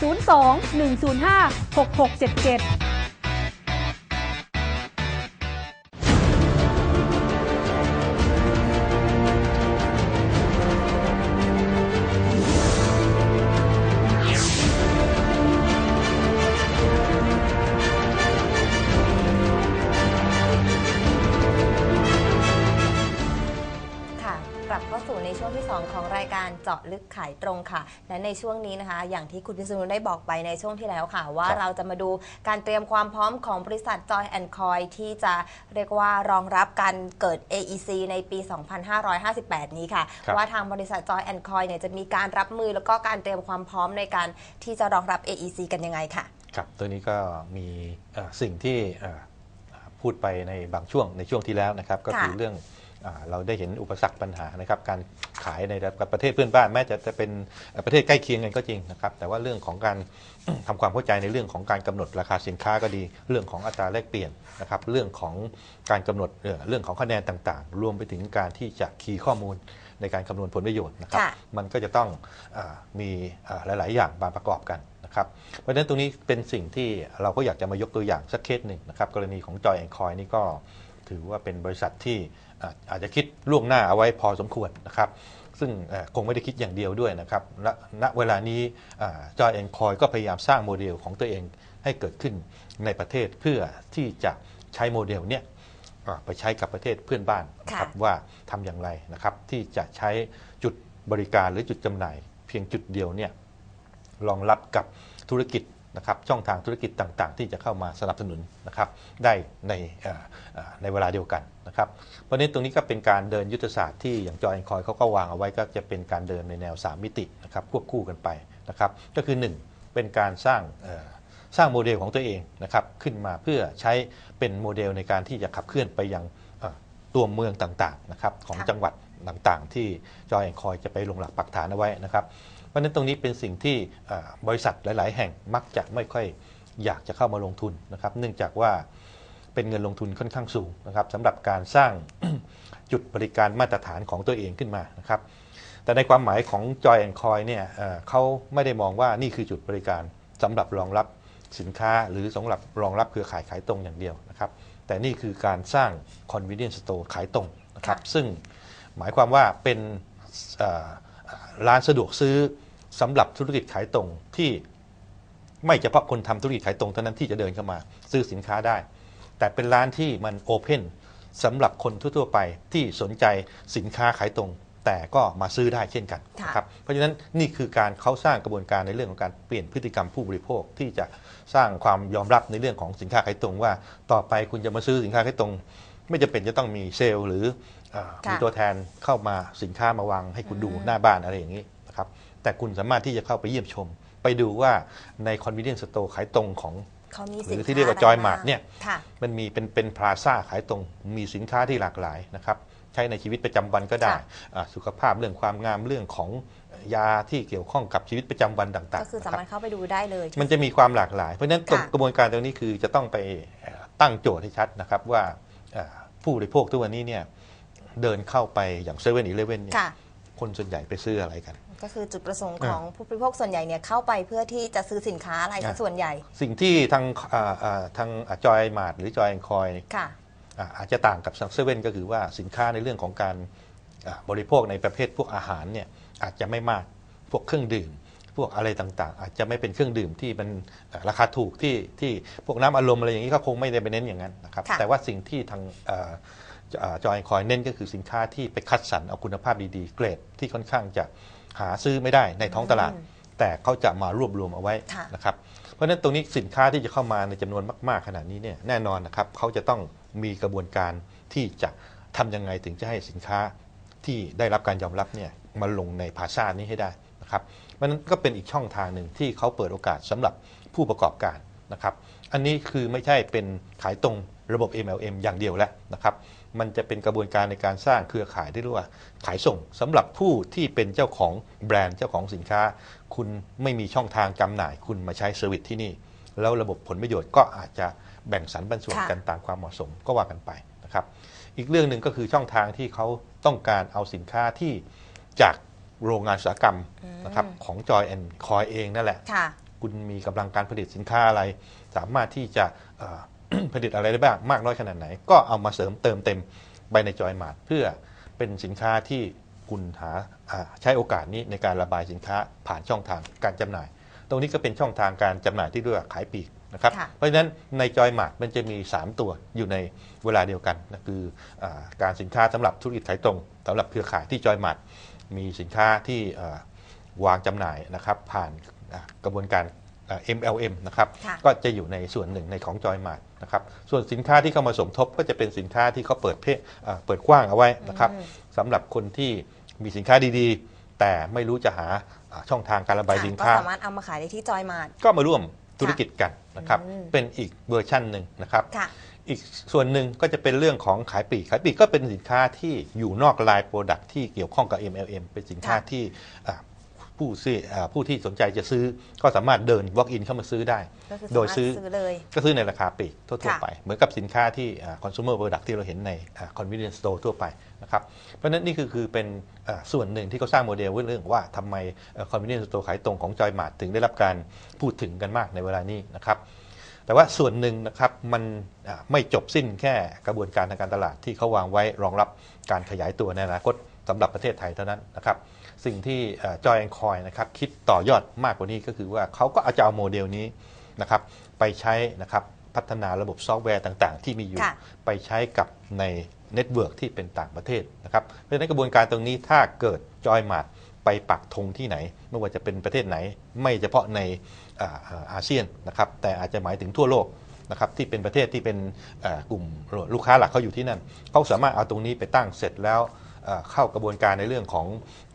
02 105 6677 2 ของรายการเจาะลึกขายตรงค่ะ และในช่วงนี้นะคะ อย่างที่คุณพิษณุได้บอกไปในช่วงที่แล้วค่ะ ว่าครับเราจะมาดูการเตรียมความพร้อมของบริษัท Joy and Coy ที่จะเรียกว่ารองรับการเกิด AEC ในปี 2558 นี้ค่ะครับว่าทางบริษัท Joy and Coy เนี่ยจะมีการรับมือแล้วก็การเตรียมความพร้อมในการที่จะรองรับ AEC กันยังไงค่ะ ครับ ตัวนี้ก็มีเอ่อสิ่งที่เอ่อพูดไปในบางช่วงในช่วงที่แล้วนะครับ ก็คือค่ะเรื่องอา เราได้เห็นอุปสรรคปัญหานะครับการขายในกับประเทศเพื่อนบ้านแม้จะจะเป็นเอ่อประเทศใกล้เคียงกันก็จริงนะครับแต่ว่าเรื่องของการทำความเข้าใจในเรื่องของการกำหนดราคาสินค้าก็ดี เรื่องของอัตราแลกเปลี่ยนนะครับเรื่องของการกำหนดเอ่อเรื่องของคะแนนต่างๆ รวมไปถึงการที่จะคีย์ข้อมูลในการคำนวณผลประโยชน์นะครับค่ะมันก็จะต้องอามีอ่าหลาย ๆ อย่างมาประกอบกันนะครับ เพราะฉะนั้นตรงนี้เป็นสิ่งที่เราก็อยากจะมายกตัวอย่างสักเคสหนึ่งนะครับ กรณีของจอยแอนคอยนี่ก็ถือว่าเป็นบริษัทที่ อ่าอาจจะคิดล่วงหน้าเอาไว้พอสมควรนะครับ ซึ่งเอ่อคงไม่ได้คิดอย่างเดียวด้วยนะครับณณเวลานี้จอยแอนคอยก็พยายามสร้างโมเดลของตัวเองให้เกิดขึ้นในประเทศเพื่อที่จะใช้โมเดลเนี้ยอ่าไปใช้กับประเทศเพื่อนบ้านนะครับค่ะว่าทำอย่างไรนะครับ ที่จะใช้จุดบริการหรือจุดจำหน่าย เพียงจุดเดียวเนี่ยรองรับกับธุรกิจ นะครับช่องทางธุรกิจต่างๆ ที่จะเข้ามาสนับสนุนนะครับได้ในในเวลาเดียวกันนะครับเพราะนั้ตรงนี้ก็เป็นการเดินยุทธศาสตร์ที่อย่างจอยแอนคอยเขาก็วางเอาไว้ก็จะเป็นการเดินในแนว 3 มิตินะครับควบคู่กันไปนะครับก็คือ 1 เป็นการสร้างสร้างโมเดลของตัวเองนะครับขึ้นมาเพื่อใช้เป็นโมเดลในการที่จะขับเคลื่อนไปยังตัวเมืองต่างๆนะครับของจังหวัดต่างๆ ที่จอยแอนคอยจะไปลงหลักปักฐานเอาไว้นะครับะฉะนั้นตรงนี้เป็นสิ่งที่บริษัทหลาย ๆ แห่งมักจะไม่ค่อยอยากจะเข้ามาลงทุนนะครับ เนื่องจากว่าเป็นเงินลงทุนค่อนข้างสูงนะครับสำหรับการสร้างจุดบริการมาตรฐานของตัวเองขึ้นมานะครับแต่ในความหมายของ Joy and Coy เนี่ยเขาไม่ได้มองว่านี่คือจุดบริการสำหรับรองรับสินค้าหรือสำหรับรองรับเครือข่ายขายตรงอย่างเดียวนะครับแต่นี่คือการสร้าง convenience store ขายตรงนะครับซึ่งหมายความว่าเป็นร้านสะดวกซื้อ สำหรับธุรกิจขายตรงที่ไม่เฉพาะคนทำธุรกิจขายตรงเท่านั้นที่จะเดินเข้ามาซื้อสินค้าได้ แต่เป็นร้านที่มันโอเพนสำหรับคนทั่วๆไปที่สนใจสินค้าขายตรง แต่ก็มาซื้อได้เช่นกันค่ะนะครับเพราะฉะนั้นนี่คือการเขาสร้างกระบวนการในเรื่องของการเปลี่ยนพฤติกรรมผู้บริโภคที่จะสร้างความยอมรับในเรื่องของสินค้าขายตรง ว่าต่อไปคุณจะมาซื้อสินค้าขายตรง ไม่จำเป็นจะต้องมีเซลล์หรือเอ่อค่ะมีตัวแทนเข้ามาสินค้ามาวางให้คุณดูหน้าบ้านอะไรอย่างนี้นะครับ แต่คุณสามารถที่จะเข้าไปเยี่ยมชม ไปดูว่าใน convenience store ขายตรงของเขามีหสินรือค้าที่เรียกว่าะไ Joy บ้ง Mart เนี่ยค่ะ มันมีเป็นเป็นพลาซ่าขายตรงมีสินค้าที่หลากหลายนะครับใช้ในชีวิตประจำวันก็ได้ค่ะ อ่าสุขภาพเรื่องความงามเรื่องของยาที่เกี่ยวข้องกับชีวิตประจำวันต่างก็ๆคือสานะคมารรับถเข้าไปดูได้เลย มันจะมีความหลากหลาย เพราะฉะนั้นค่ะ กระบวนการตรงนี้คือจะต้องไปเอ่อตั้งโจทย์ให้ชัดนะครับว่าเอ่อผู้บริโภคทุกวันนี้เนี่ยเดินเข้าไปอย่างเซเว่นอีเลเว่นเนี่ยค่ะ คนส่วนใหญ่ไปซื้ออะไรกัน ก็คือจุดประสงค์อ่าของผู้บริโภคส่วนใหญ่เนี่ยเข้าไปเพื่อที่จะซื้อสินค้าอะไรซะอ่าส่วนใหญ่ สิ่งที่ทางอ่าอ่าทางจอยมาร์ทหรือจอยแอนคอยค่ะอาจจะต่างกับเซเว่นก็คือว่าสินค้าในเรื่องของการอ่าบริโภคในประเภทพวกอาหารเนี่ยอาจจะไม่มากพวกเครื่องดื่ม พวกอะไรต่างๆ อาจจะไม่เป็นเครื่องดื่มที่มันอ่าราคาถูกที่ที่พวกน้ำอารมณ์อะไรอย่างนี้ก็คงไม่ได้ไปเน้นอย่างนั้นนะครับค่ะแต่ว่าสิ่งที่ทางจอยคอยเน้นก็คือสินค้าที่ไปคัดสรรเอาคุณภาพดีๆ เกรดที่ค่อนข้างจะ หาซื้อไม่ได้ในท้องตลาด แต่เขาจะมารวบรวมเอาไว้ค่ะนะครับเพราะฉะนั้นตรงนี้สินค้าที่จะเข้ามาในจำนวนมากๆขนาดนี้เนี่ยแน่นอนนะครับเขาจะต้องมีกระบวนการที่จะทำยังไงถึงจะให้สินค้าที่ได้รับการยอมรับเนี่ยมาลงในภาษานี้ให้ได้นะครับเพราะฉะนั้นก็เป็นอีกช่องทางหนึ่งที่เขาเปิดโอกาสสำหรับผู้ประกอบการนะครับ อันนี้คือไม่ใช่เป็นขายตรง ระบบ MLM อย่างเดียวแล้วนะครับ มันจะเป็นกระบวนการในการสร้างเครือข่ายที่เรียกว่าขายส่งสำหรับผู้ที่เป็นเจ้าของแบรนด์เจ้าของสินค้า คุณไม่มีช่องทางจำหน่าย คุณมาใช้เซอร์วิสที่นี่ แล้วระบบผลประโยชน์ก็อาจจะแบ่งสรรปันส่วนค่ะกันตามความเหมาะสมก็ว่ากันไปนะครับ อีกเรื่องหนึ่งก็คือช่องทางที่เขาต้องการเอาสินค้าที่จากโรงงานอุตสาหกรรมนะครับของจอยแอนคอยเองนั่นแหละค่ะคุณมีกำลังการผลิตสินค้าอะไร สามารถที่จะเอ่อ ผลิตอะไรได้บ้างมากน้อยขนาดไหน ก็เอามาเสริมเติมเต็มไปในจอยมาร์ทเพื่อเป็นสินค้าที่คุณหาอ่าใช้โอกาสนี้ในการระบายสินค้าผ่านช่องทางการจำหน่าย ตรงนี้ก็เป็นช่องทางการจำหน่ายที่เรียกว่าขายปลีกนะครับค่ะเพราะฉะนั้นในจอยมาร์ทมันจะมี 3 ตัวอยู่ในเวลาเดียวกันนะคืออาการสินค้าสำหรับธุรกิจขายตรงสำหรับเครือข่ายที่จอยมาร์ทมีสินค้าที่เอ่อวางจำหน่ายนะครับผ่านอ่ากระบวนการอ่า MLM นะครับค่ะ ก็จะอยู่ในส่วนหนึ่งในของจอยมาร์ทนะครับส่วนสินค้าที่เข้ามาสมทบก็จะเป็นสินค้าที่เขาเปิดเพศอ่าเปิดกว้างเอาไว้นะครับสำหรับคนที่มีสินค้าดีๆ แต่ไม่รู้จะหาอ่าช่องทางการระบายค่ะสินก็ค้าสามารถเอามาขายได้ที่จอยมาร์ท ก็มาร่วมธุรกิจกันนะครับอืม เป็นอีกเวอร์ชันหนึ่งนะครับ ค่ะ อีกส่วนหนึ่งก็จะเป็นเรื่องของขายปลีก ขายปลีกก็เป็นสินค้าที่อยู่นอกลายโปรดักที่เกี่ยวข้องกับ MLM เป็นสินค้าค่ะที่อ่า ผู้ซื้ออ่าผู้ที่สนใจจะซื้อก็สามารถเดิน walk in เข้ามาซื้อได้ ก็คือโดสายมารถซื้อซื้อเลย ก็ซื้อในราคาปลีกทั่วค่ะ ๆไป เหมือนกับสินค้าที่อ่า consumer product ที่เราเห็นในอ่า convenience store ทั่วไปนะครับเพราะฉะนั้นนี่คือคือเป็นอ่าส่วนหนึ่งที่เขาสร้างโมเดลไว้เรื่องว่าทำไมอ่า convenience store ขายตรงของจอยมาร์ถึงได้รับการพูดถึงกันมากในเวลานี้นะครับ แต่ว่าส่วนหนึ่งนะครับมันอ่าไม่จบสิ้นแค่กระบวนการทางการตลาดที่เขาวางไว้รองรับการขยายตัวในอนาคตสำหรับประเทศไทยเท่านั้นนะครับ สิ่งที่จอยแอนคอยนะครับคิดต่อยอดมากกว่านี้ก็คือว่าเขาก็อาจจะเอาโมเดลนี้นะครับไปใช้นะครับพัฒนาระบบซอฟต์แวร์ต่างๆ ที่มีอยู่ค่ะไปใช้กับในเน็ตเวิร์กที่เป็นต่างประเทศนะครับเพราะฉะนั้นกระบวนการตรงนี้ถ้าเกิดจอยมาร์ไปปักธงที่ไหน ไม่ว่าจะเป็นประเทศไหน ไม่เฉพาะในอ่าอ่าอาเซียนนะครับแต่อาจจะหมายถึงทั่วโลกนะครับที่เป็นประเทศที่เป็นเอ่อกลุ่มลูกค้าหลักเขาอยู่ที่นั่นเขาสามารถเอาตรงนี้ไปตั้งเสร็จแล้ว เอ่อเข้ากระบวนการในเรื่องของ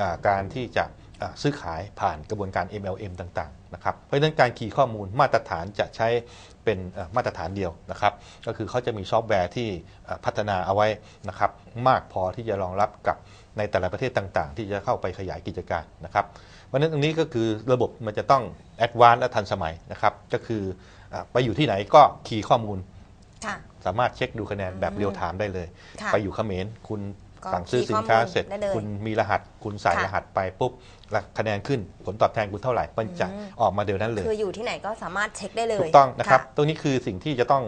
อาการที่จะอ่าซื้อขายผ่านกระบวนการ MLM ต่างๆนะครับ เพราะฉะนั้นการคีย์ข้อมูลมาตรฐานจะใช้เป็นเอ่อมาตรฐานเดียวนะครับ ก็คือเขาจะมีซอฟต์แวร์ที่เอ่อพัฒนาเอาไว้นะครับมากพอที่จะรองรับกับในแต่ละประเทศต่างๆ ที่จะเข้าไปขยายกิจการนะครับ เพราะฉะนั้นตรงนี้ก็คือระบบมันจะต้องแอดวานซ์และทันสมัยนะครับ ก็คืออาไปอยู่ที่ไหนก็คีย์ข้อมูลค่ะสามารถเช็คดูคะแนนแบบเรียลไทม์ได้เลยค่ะไปอยู่เขมรคุณก็ สั่งซื้อคีย์สินค้าข้อมูลเสร็จได้เลยคุณมีรหัสคุณใส่ค่ะรหัสไปปุ๊บแล้วคะแนนขึ้นผลตอบแทนคุณเท่าไหร่มันจะออกมาเดี๋ยวนั้นเลย คืออยู่ที่ไหนก็สามารถเช็คได้เลยถูกต้องนะครับะตรงนี้คือสิ่งที่จะต้อง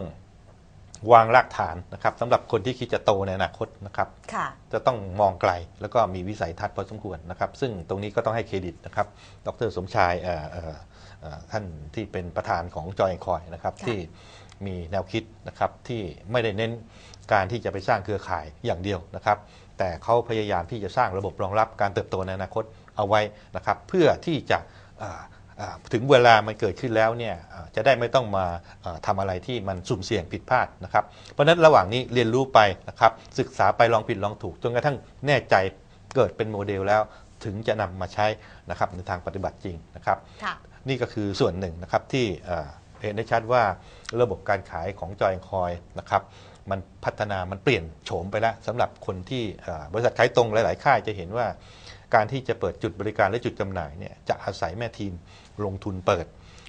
วางรากฐานนะครับสำหรับคนที่คิดจะโตในอนาคตนะครับค่ะจะต้องมองไกลแล้วก็มีวิสัยทัศน์พอสมควรนะครับ ซึ่งตรงนี้ก็ต้องให้เครดิตนะครับ ดรสมชายเอ่อเอ่อเอ่อท่านที่เป็นประธานของจอยคอยนะครับค่ะที่มีแนวคิดนะครับที่ไม่ได้เน้นการที่จะไปสร้างเครือข่ายอย่างเดียวนะครับ แต่เขาพยายามที่จะสร้างระบบรองรับการเติบโตในอนาคตเอาไว้นะครับ เพื่อที่จะอ่าอ่าถึงเวลามันเกิดขึ้นแล้วเนี่ยอ่าจะได้ไม่ต้องมาอ่าทำอะไรที่มันสุ่มเสี่ยงผิดพลาดนะครับ เพราะฉะนั้นระหว่างนี้เรียนรู้ไปนะครับ ศึกษาไปลองผิดลองถูกจนกระทั่งแน่ใจเกิดเป็นโมเดลแล้วถึงจะนำมาใช้นะครับในทางปฏิบัติจริงนะครับค่ะนี่ก็คือส่วนหนึ่งนะครับที่เอ่อเห็นได้ชัดว่าระบบการขายของจอยคอยนะครับ มันพัฒนามันเปลี่ยนโฉมไปแล้วสำหรับคนที่เอ่อบริษัทขายตรงหลาย ๆ ค่ายจะเห็นว่า การที่จะเปิดจุดบริการและจุดจำหน่ายเนี่ยจะอาศัยแม่ทีมลงทุนเปิด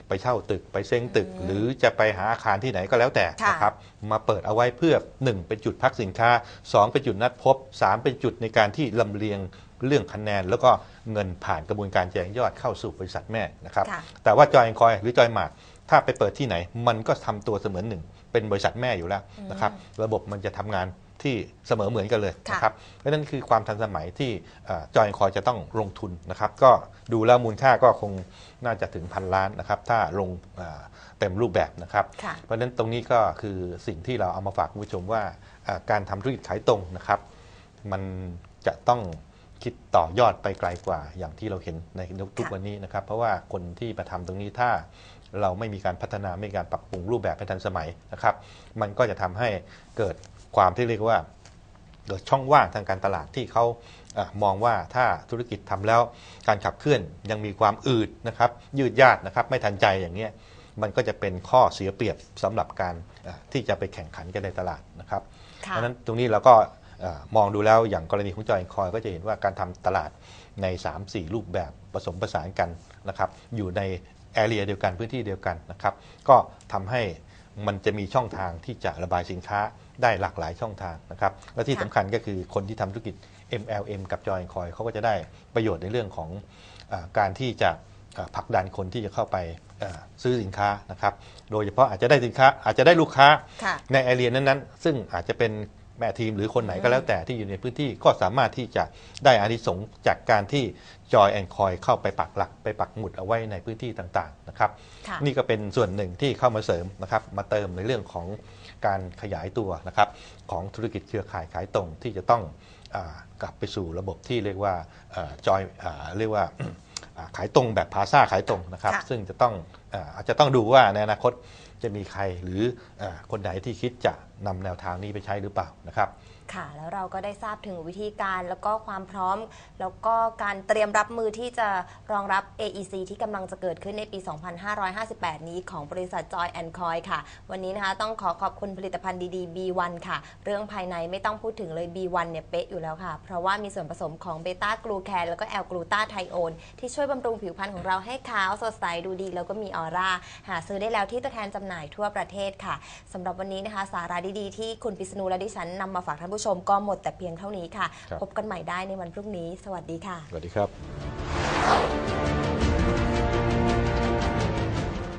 ไปเช่าตึกไปเซ้งตึก หรือจะไปหาอาคารที่ไหนก็แล้วแต่ค่ะนะครับมาเปิดเอาไว้เพื่อ 1 เป็นจุดพักสินค้า 2 เป็นจุดนัดพบ 3 เป็นจุดในการที่ลำเลียงเรื่องคะแนนแล้วก็เงินผ่านกระบวนการแจงยอดเข้าสู่บริษัทแม่นะครับค่ะแต่ว่าจอยแอนคอยหรือจอยมาร์ถ้าไปเปิดที่ไหนมันก็ทำตัวเสมือนหนึ่ง เป็นบริษัทแม่อยู่แล้วนะครับระบบมันจะทำงานที่เสมอเหมือนกันเลยค่ะนะครับเพราะฉะนั้นคือความทันสมัยที่จอยแอนคอยจะต้องลงทุนนะครับ ก็ดูแล้วมูลค่าก็คงน่าจะถึงพันล้านนะครับ ถ้าลงอ่าเต็มรูปแบบนะครับค่ะเพราะฉะนั้นตรงนี้ก็คือสิ่งที่เราเอามาฝากคุณผู้ชมว่าอ่าการทำธุรกิจขายตรงนะครับ มันจะต้องคิดต่อยอดไปไกลกว่าอย่างที่เราเห็นในทุกค่ะวันนี้นะครับ เพราะว่าคนที่มาทำตรงนี้ถ้า เราไม่มีการพัฒนาไม่มีการปรับปรุงรูปแบบให้ทันสมัยนะครับ มันก็จะทำให้เกิดความที่เรียกว่าเกิดช่องว่างทางการตลาดที่เขาอามองว่าถ้าธุรกิจทำแล้วการขับเคลื่อนยังมีความอืดนะครับ ยืดยาดนะครับ ไม่ทันใจอย่างเงี้ยมันก็จะเป็นข้อเสียเปรียบสำหรับการอ่าที่จะไปแข่งขันกันในตลาดนะครับเพค่ะราะฉะนั้นตรงนี้เราก็เอ่อมองดูแล้วอย่างกรณีของจอยคอยก็จะเห็นว่าการทำตลาดใน 3-4 รูปแบบผสมผสานกันนะครับอยู่ใน แอเรียเดียวกันพื้นที่เดียวกันนะครับก็ทำให้มันจะมีช่องทางที่จะระบายสินค้าได้หลากหลายช่องทางนะครับและที่ค่ะสำคัญก็คือคนที่ทำธุรกิจ MLM กับจอยคอยเขาก็จะได้ประโยชน์ในเรื่องของอาการที่จะอ่าผลักดันคนที่จะเข้าไปอ่าซื้อสินค้านะครับ โดยเฉพาะอาจจะได้สินค้าอาจจะได้ลูกค้าค่ะในแอเรียนั้นๆ ซึ่งอาจจะเป็น แม่ทีมหรือคนไหนก็แล้วแต่ที่อยู่ในพื้นที่ก็สามารถที่จะได้อานิสงส์จากการที่จอยแอนคอยเข้าไปปักหลัก ไปปักหมุดเอาไว้ในพื้นที่ต่างๆนะครับค่ะนี่ก็เป็นส่วนหนึ่งที่เข้ามาเสริมนะครับ มาเติมในเรื่องของการขยายตัวนะครับของธุรกิจเครือข่ายขายตรงที่จะต้องอากลับไปสู่ระบบที่เรียกว่าจอยเรียกว่าอ่า ขายตรงแบบพาซ่าขายตรงนะครับค่ะซึ่งจะต้องอ่าอาจจะต้องดูว่าในอนาคตจะมีใครหรืออาคนไหนที่คิดจะนำแนวทางนี้ไปใช้หรือเปล่านะครับ ค่ะ แล้วเราก็ได้ทราบถึงวิธีการแล้วก็ความพร้อม แล้วก็การเตรียมรับมือที่จะรองรับ AEC ที่กำลังจะเกิดขึ้นในปี 2558 นี้ของบริษัท Joy and Coy ค่ะ วันนี้นะคะต้องขอขอบคุณผลิตภัณฑ์ดีๆ B1 ค่ะ เรื่องภายในไม่ต้องพูดถึงเลย B1 เนี่ยเป๊ะอยู่แล้วค่ะ เพราะว่ามีส่วนผสมของเบต้ากลูแคนแล้วก็แอลกลูตาไทโอนที่ช่วยบำรุงผิวพรรณของเราให้ขาวสดใสดูดี แล้วก็มีออร่าหาซื้อได้แล้วที่ตัวแทนจำหน่ายทั่วประเทศค่ะสำหรับวันนี้นะคะสาระดีๆที่คุณปิษณุและดิฉันนำมาฝากท่านผู้ชมก็หมดแต่เพียงเท่านี้ค่ะ ครับ พบกันใหม่ได้ในวันพรุ่งนี้ สวัสดีค่ะ สวัสดีครับ